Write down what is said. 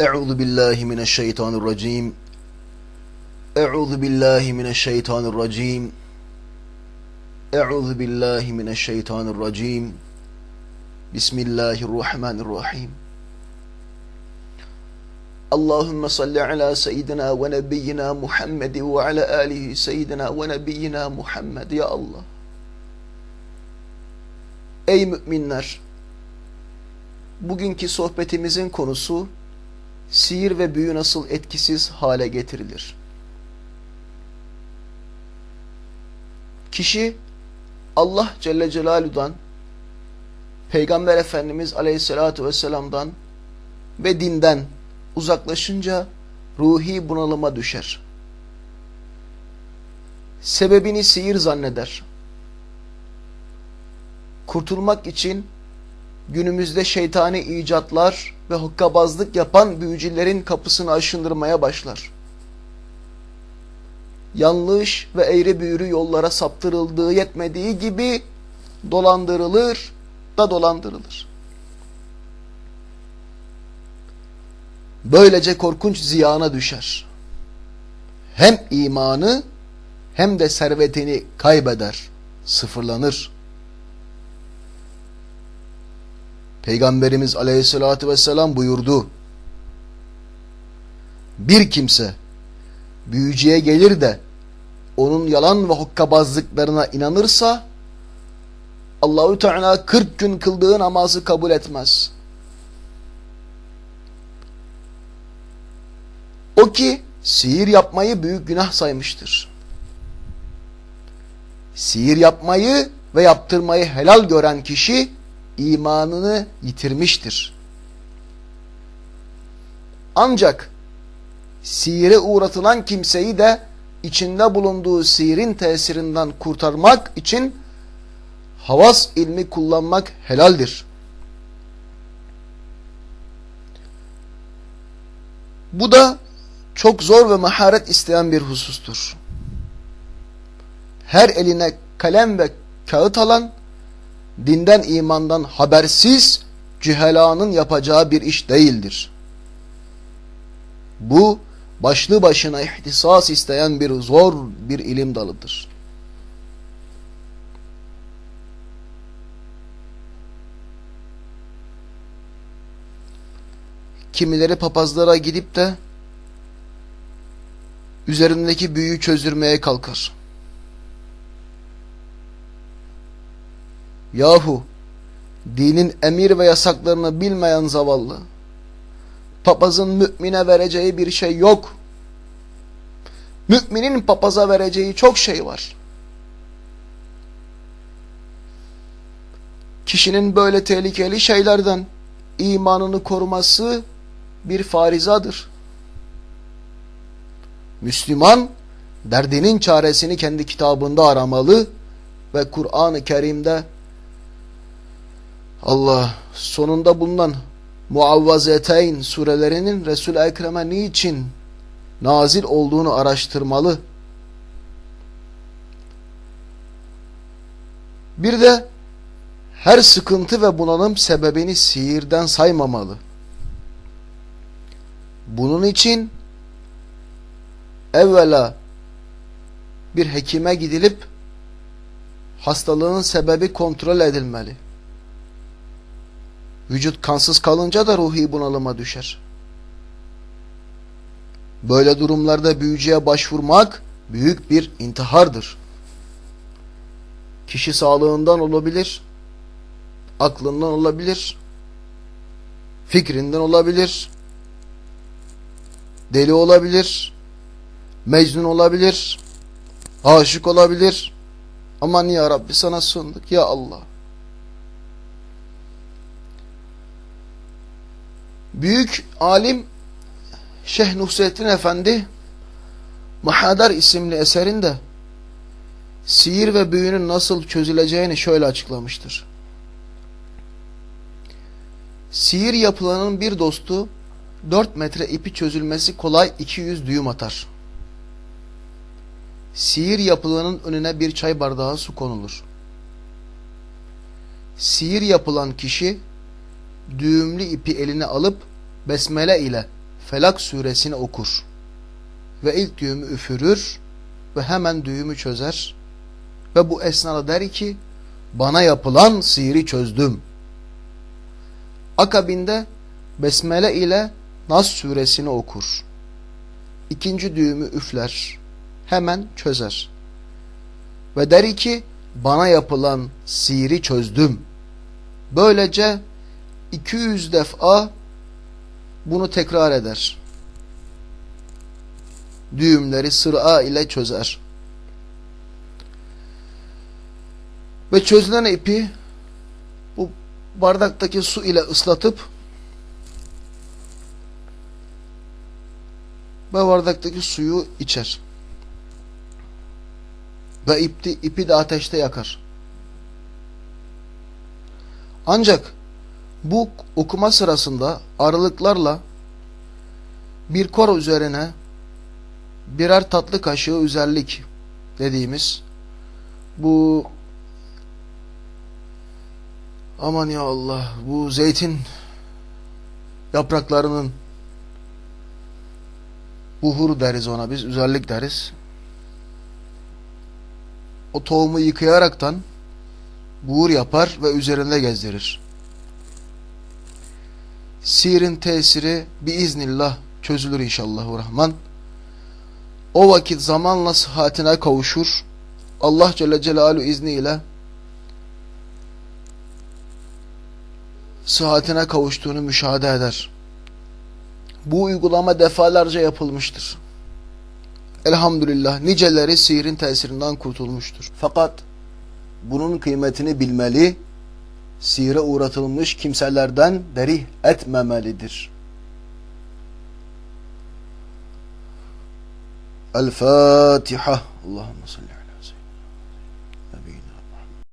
Euzu billahi mineşşeytanirracim. Euzu billahi mineşşeytanirracim. Euzu billahi mineşşeytanirracim. Bismillahirrahmanirrahim. Allahümme salli ala seyyidina ve nebiyyina Muhammed ve ala alihi seyyidina ve nebiyyina Muhammed ya Allah. Ey müminler! Bugünkü sohbetimizin konusu sihir ve büyü nasıl etkisiz hale getirilir? Kişi Allah Celle Celaluhu'dan, Peygamber Efendimiz Aleyhisselatü Vesselam'dan ve dinden uzaklaşınca ruhi bunalıma düşer. Sebebini sihir zanneder. Kurtulmak için günümüzde şeytani icatlar ve hokkabazlık yapan büyücülerin kapısını aşındırmaya başlar. Yanlış ve eğri büğrü yollara saptırıldığı yetmediği gibi dolandırılır da dolandırılır. Böylece korkunç ziyana düşer. Hem imanı hem de servetini kaybeder, sıfırlanır. Peygamberimiz aleyhissalatü vesselam buyurdu. Bir kimse büyücüye gelir de onun yalan ve hokkabazlıklarına inanırsa Allahü Teala 40 gün kıldığı namazı kabul etmez. O ki sihir yapmayı büyük günah saymıştır. Sihir yapmayı ve yaptırmayı helal gören kişi imanını yitirmiştir. Ancak sihire uğratılan kimseyi de içinde bulunduğu sihirin tesirinden kurtarmak için havas ilmi kullanmak helaldir. Bu da çok zor ve maharet isteyen bir husustur. Her eline kalem ve kağıt alan, dinden imandan habersiz cühelanın yapacağı bir iş değildir. Bu başlı başına ihtisas isteyen bir zor bir ilim dalıdır. Kimileri papazlara gidip de üzerindeki büyüyü çözdürmeye kalkar. Yahu dinin emir ve yasaklarını bilmeyen zavallı. Papazın mümine vereceği bir şey yok. Müminin papaza vereceği çok şey var. Kişinin böyle tehlikeli şeylerden imanını koruması bir farizadır. Müslüman derdinin çaresini kendi kitabında aramalı ve Kur'an-ı Kerim'de Allah sonunda bulunan Muavvazeteyn surelerinin Resul-i Ekrem'e niçin nazil olduğunu araştırmalı. Bir de her sıkıntı ve bunalım sebebini sihirden saymamalı. Bunun için evvela bir hekime gidilip hastalığın sebebi kontrol edilmeli. Vücut kansız kalınca da ruhi bunalıma düşer. Böyle durumlarda büyücüye başvurmak büyük bir intihardır. Kişi sağlığından olabilir, aklından olabilir, fikrinden olabilir, deli olabilir, mecnun olabilir, aşık olabilir. Aman ya Rabbi sana sığındık ya Allah. Büyük alim Şeyh Nusrettin Efendi Mahadar isimli eserinde sihir ve büyünün nasıl çözüleceğini şöyle açıklamıştır. Sihir yapılanın bir dostu 4 metre ipi çözülmesi kolay 200 düğüm atar. Sihir yapılanın önüne bir çay bardağı su konulur. Sihir yapılan kişi düğümlü ipi eline alıp besmele ile Felak suresini okur ve ilk düğümü üfürür ve hemen düğümü çözer ve bu esnada der ki bana yapılan sihiri çözdüm. Akabinde Besmele ile Nas suresini okur. İkinci düğümü üfler. Hemen çözer. Ve der ki bana yapılan sihiri çözdüm. Böylece 200 defa bunu tekrar eder. Düğümleri sıra ile çözer. Ve çözülen ipi bu bardaktaki su ile ıslatıp ve bardaktaki suyu içer. Ve ipi, ipi de ateşte yakar. Ancak bu okuma sırasında aralıklarla bir kor üzerine birer tatlı kaşığı üzerlik dediğimiz bu aman ya Allah bu zeytin yapraklarının buhur deriz ona biz üzerlik deriz. O tohumu yıkayaraktan buhur yapar ve üzerinde gezdirir. Sihirin tesiri biiznillah çözülür inşallah rahman. O vakit zamanla sıhhatine kavuşur. Allah Celle Celaluhu izniyle sıhhatine kavuştuğunu müşahede eder. Bu uygulama defalarca yapılmıştır. Elhamdülillah niceleri sihirin tesirinden kurtulmuştur. Fakat bunun kıymetini bilmeli, sihire uğratılmış kimselerden derih etmemelidir. El-Fatiha. Allahümme salli.